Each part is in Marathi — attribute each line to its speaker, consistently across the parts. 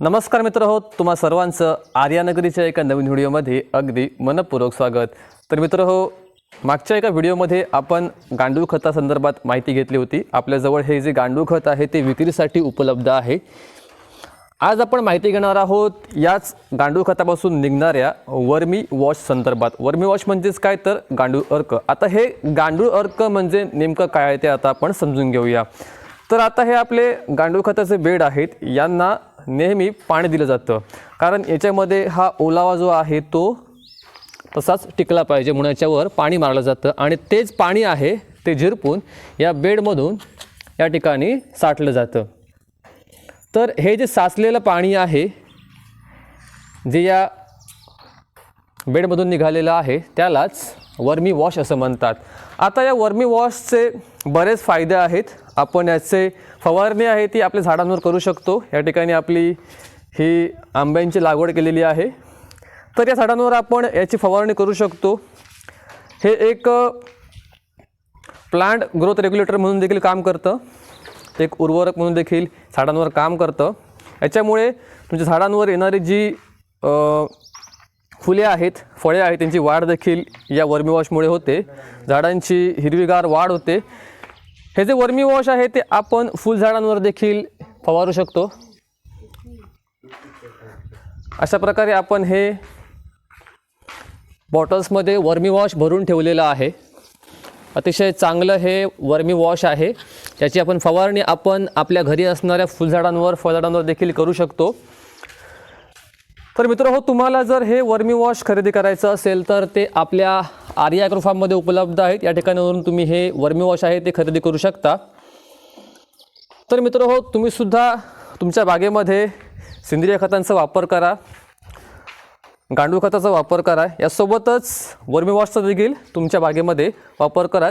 Speaker 1: नमस्कार मित्र हो तुम्हा सर्वांचं आर्यानगरीच्या एका नवीन व्हिडिओमध्ये अगदी मनपूर्वक स्वागत. तर मित्र हो मागच्या एका व्हिडिओमध्ये आपण गांडूळ खतासंदर्भात माहिती घेतली होती. आपल्याजवळ हे जे गांडूळ खत आहे ते विक्रीसाठी उपलब्ध आहे. आज आपण माहिती घेणार आहोत याच गांडूळ खतापासून निघणाऱ्या वर्मी वॉश संदर्भात. वर्मी वॉश म्हणजेच काय? तर गांडूळ अर्क. आता हे गांडूळ अर्क म्हणजे नेमकं काय आहे ते आता आपण समजून घेऊया. तर आता हे आपले गांडूळ खताचे बेड आहेत यांना नेहमी पाणी दिलं जातं. कारण याच्यामध्ये हा ओलावा जो आहे तो तसाच टिकला पाहिजे म्हणून याच्यावर पाणी मारलं जातं. आणि तेच पाणी आहे ते झिरपून या बेडमधून या ठिकाणी साठलं जातं. तर हे जे साचलेलं पाणी आहे जे या बेडमधून निघालेलं आहे त्यालाच वर्मी वॉश असं म्हणतात. आता या वर्मी वॉशचे बरेच फायदे आहेत. आपण याचे फवारणी आहे ती आपल्या झाडांवर करू शकतो. या ठिकाणी आपली ही आंब्यांची लागवड केलेली आहे. तर या झाडांवर आपण याची फवारणी करू शकतो. हे एक प्लांट ग्रोथ रेग्युलेटर म्हणून देखील काम करतं. एक उर्वरक म्हणून देखील झाडांवर काम करतं. याच्यामुळे तुमच्या झाडांवर येणारी जी फुले आहेत फळे आहेत त्यांची वाढ देखील या वर्मी वॉशमुळे होते. झाडांची हिरवीगार वाढ होते. हे जे वर्मी वॉश आहे ते आपण फुलझाडांवर देखील फवारू शकतो. अशा प्रकारे आपण हे बॉटल्समध्ये वर्मी वॉश भरून ठेवलेलं आहे. अतिशय चांगलं हे वर्मी वॉश आहे. त्याची आपण फवारणी आपण आपल्या घरी असणाऱ्या फुलझाडांवर फळझाडांवर देखील करू शकतो. तर मित्र हो तुम्हाला जर हे वर्मी वॉश खरेदी करायचं असेल तर ते आपल्या आर्या ॲग्रो फार्ममध्ये उपलब्ध आहेत. या ठिकाणावरून तुम्ही हे वर्मी वॉश आहे ते खरेदी करू शकता. तर मित्र हो तुम्ही सुद्धा तुमच्या बागेमध्ये सेंद्रिय खतांचा वापर करा गांडूळ खताचा वापर करा. यासोबतच वर्मी वॉशचा देखील तुमच्या बागेमध्ये वापर करा.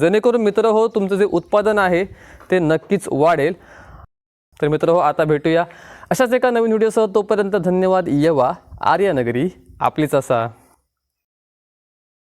Speaker 1: जेणेकरून मित्र हो तुमचं जे उत्पादन आहे ते नक्कीच वाढेल. तर मित्र हो आता भेटूया. अशाच एका नवीन व्हिडिओसह तोपर्यंत धन्यवाद. येवा. आर्यानगरी आपलीच असा.